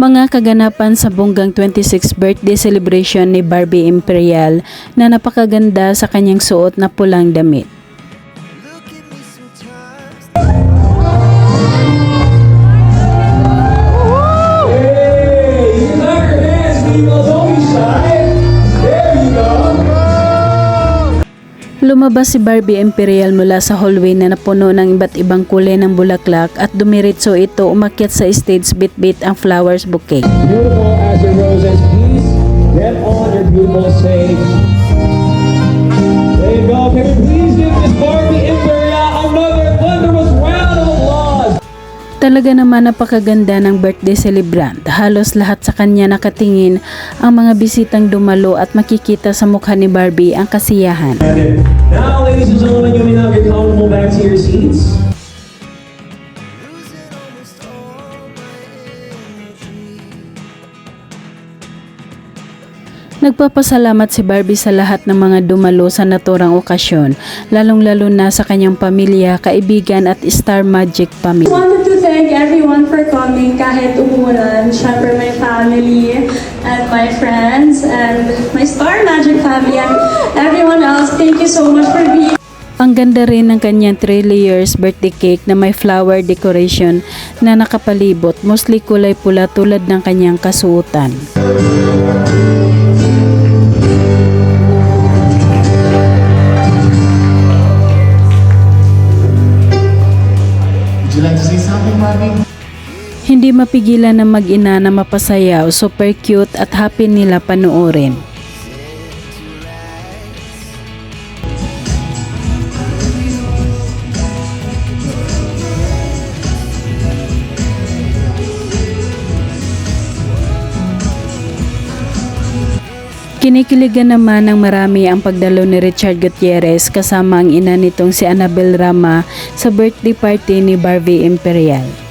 Mga kaganapan sa bonggang 26th birthday celebration ni Barbie Imperial na napakaganda sa kanyang suot na pulang damit. Lumabas si Barbie Imperial mula sa hallway na napuno ng iba't ibang kulay ng bulaklak at dumiritso ito umakyat sa stage bit-bit ang flowers bouquet. Beautiful as your roses. Please get on your beautiful stage. There you go. Can we please give Miss Barbie Imperial another thunderous round of applause? Talaga naman napakaganda ng birthday celebrant. Halos lahat sa kanya nakatingin ang mga bisitang dumalo at makikita sa mukha ni Barbie ang kasiyahan. Now, ladies and gentlemen, you may now get comfortable back to your seats. Nagpapasalamat si Barbie sa lahat ng mga dumalo sa naturang okasyon, lalong-lalo na sa kanyang pamilya, kaibigan at Star Magic family. wanted to thank everyone for coming kahit umulan. Siyempre, my family and my friends and my Star Magic family and everyone else. Thank you so much for being Ang ganda rin ng kanyang 3 layers birthday cake na may flower decoration na nakapalibot, mostly kulay pula tulad ng kanyang kasuotan. Would you like to say something, Barbie? Hindi mapigilan ng mag-ina na mapasayaw, super cute at happy nila panoorin. Kinikiligan naman ng marami ang pagdalo ni Richard Gutierrez kasama ang ina nitong si Annabel Rama sa birthday party ni Barbie Imperial.